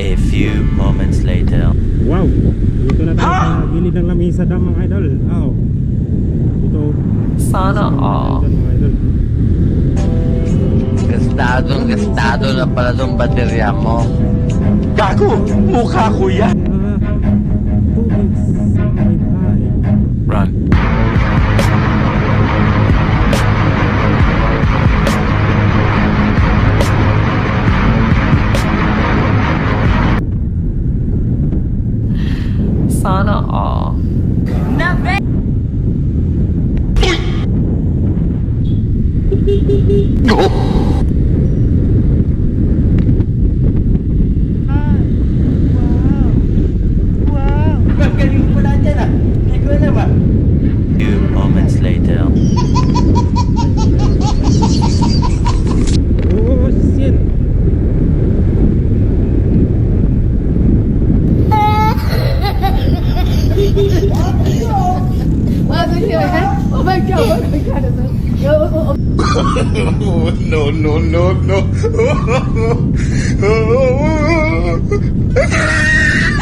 A few moments later. Wow! Dito na tayo sa gilid ng lamisa dam mga idol. Oh. Ito. Sana all. Gastadong gastado na pala tong baterya mo. Gago! Mukha ko yan! Sana all. Galing Oh. no, no, no,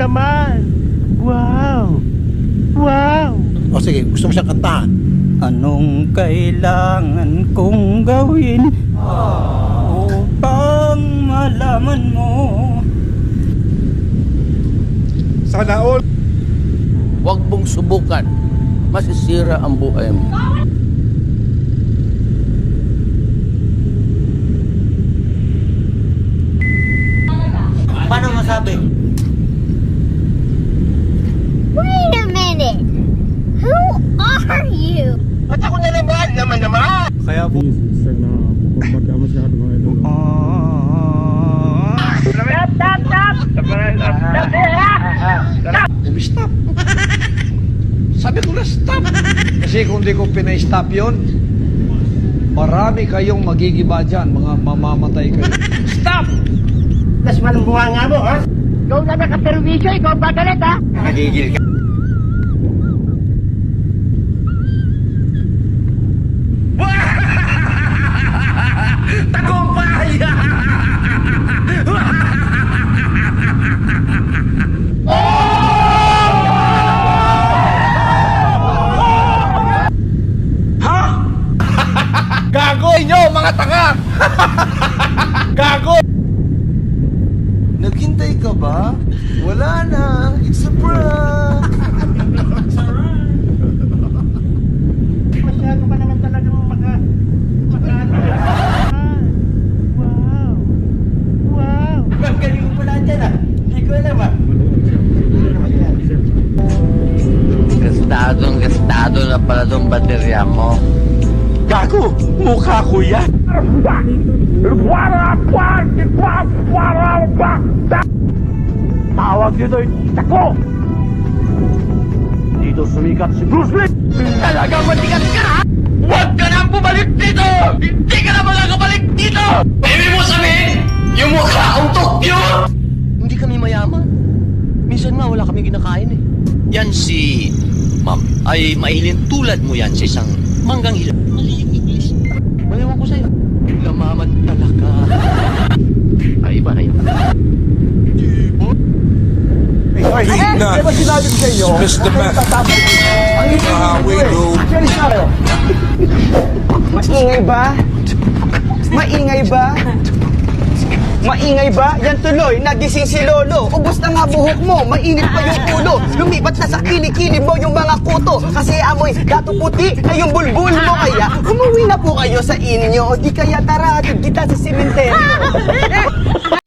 naman! Wow! Wow! O sige, gusto mo siyang kantahan? Anong kailangan kong gawin upang malaman mo? Sana all! Huwag mong subukan. Masisira ang buhay mo. Paano masabi? Wait a minute. Who are you? Ba't ako na naman? Naman naman! Kaya po, sigsag na pagbaga masyado mga idol. stop! Sabi ko na stop! Kasi kung di ko pinay-stop yun, marami kayong magigiba dyan, mga mamamatay kayo. Stop! Mas manumbuha nga mo, ha? Ikaw na nakaservisyo, ikaw ba galit, ha? Nagigil ka. Gago inyo, mga tanga! Gago! Naghintay ka ba? Wala na. It's a prank. Masyado ka naman talagang maka... maka wow. Wow. Ang galing mo pala dyan ah. Hindi ko alam ah. Gastadong gastado na pala tong baterya mo. Gago! Mukha ko yan! Tawag dito yung tako! Dito sumikat si Bruce Lee! Talagang matigas ka? Huwag ka nang bumalik dito! Hindi ka na makakabalik dito! Baby mo sabihin, yung mukha ang Tokyo! Hindi kami mayaman. Minsan nga wala kami kinakain eh. Yan si ma'am ay mailin tulad mo yan sa isang manggang hilang. Iba na yun. Ay, na! Diba sinabi ko sa inyo? Mr. Mac. You know how we do. Maingay ba? Maingay ba? Maingay ba? Yan tuloy, nagising si Lolo. Ubus na nga buhok mo, mainit pa yung ulo. Lumipat na sa kilikili mo yung mga kuto. Kasi amoy gato puti na yung bulbul mo. Kaya umuwi na po kayo sa inyo. O di kaya tara, kita sa simenteryo